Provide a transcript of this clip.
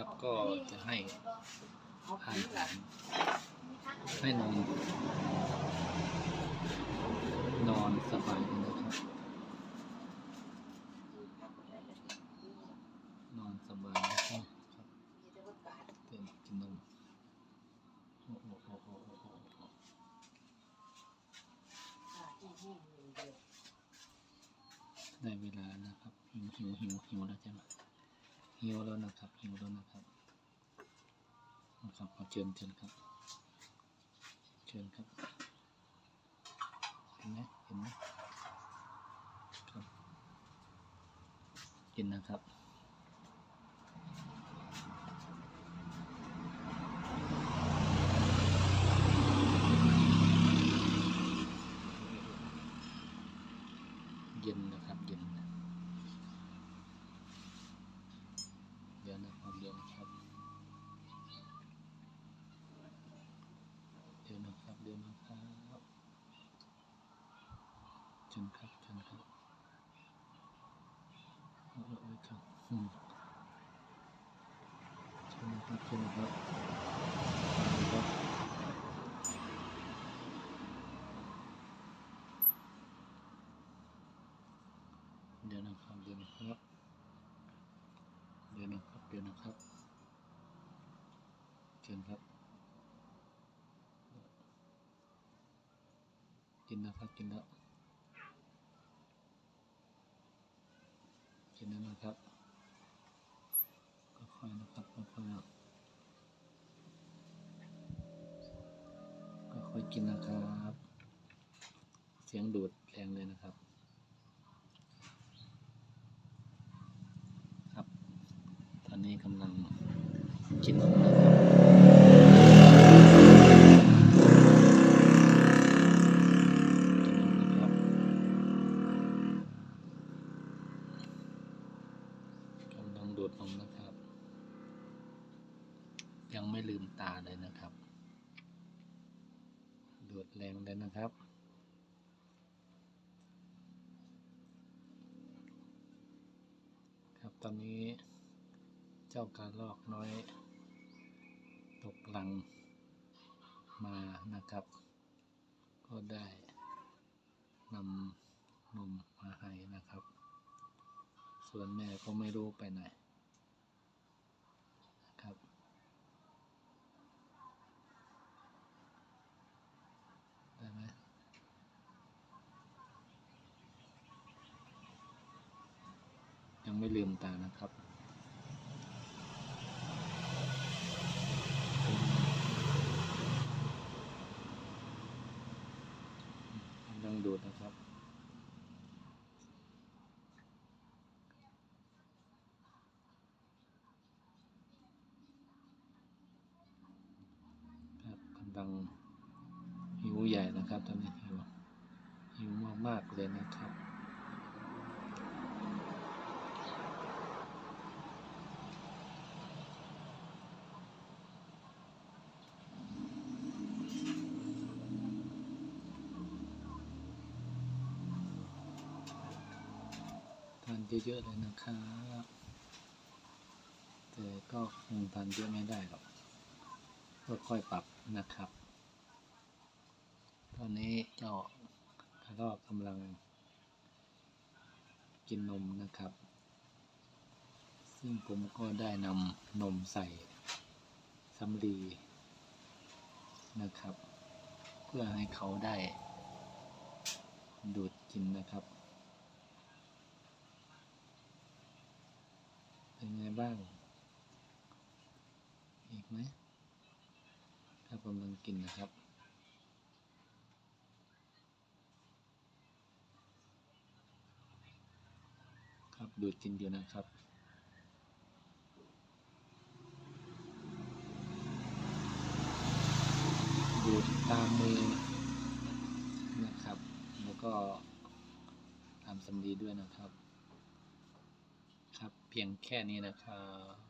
ครับ ก็จะให้อาหารให้นอนนอนสบายนะครับ นอนสบายนะครับเต็มกินนมโอ้โหโอ้โหโอ้โหได้เวลานะครับหิวหิวหิวหิวแล้วใช่ไหิวแล้วนะครับหิวแล้วนะครับนะครับขอเชิญเชิญครับเชิญครับเห็นไหมเห็นไหมครับกินนะครับเย็นนะครับเย็นนะเดี๋ยวนะครับเดี๋ยวนะครับเดี๋ยวนะครับเดี๋ยวนะครับเชิญครับเชิญครับโอ้ยโอ้ยครับอืมเชิญนครับเชิญนครับเดี๋ยวนะครับเดี๋ยวนะครับ ดี๋ยวนะครับเดี๋ยวนะครับเชิญครับกินนะครับกินแล้วกินแล้วนะครับก็ค่อยนะครับค่อยๆก็ค่อยกินนะครับ เสียงดูดแรงเลยนะครับ ตอนนี้ กำลังกินนมนะครับกินะครับกำลังดูดนมนะครับ ยังไม่ลืมตาเลยนะครับ ดูดแรงเลยนะครับครับตอนนี้ เจ้าการลอกน้อย ตกหลังมานะครับ ก็ได้นำนมมาให้นะครับ ส่วนแม่ก็ไม่รู้ไปไหนนะครับได้ไหมยังไม่ลืมตานะครับ กำลังดูนะครับครับกำลังหิวใหญ่นะครับตอนนี้หิวหิวมากๆเลยนะครับ เยอะๆเลยนะครับแต่ก็คงทานเยอะไม่ได้หรอกก็ค่อยปรับนะครับ ตอนนี้เจ้ากระรอกกำลังกินนมนะครับ ซึ่งผมก็ได้นำนมใส่สำลีนะครับ เพื่อให้เขาได้ดูดกินนะครับ เป็นไงบ้าง อีกไหมถ้ากำลังกินนะครับครับดูดกินเดียวนะครับ ดูดตามมือนะครับ แล้วก็ตามสำลีด้วยนะครับ เพียงแค่นี้นะครับ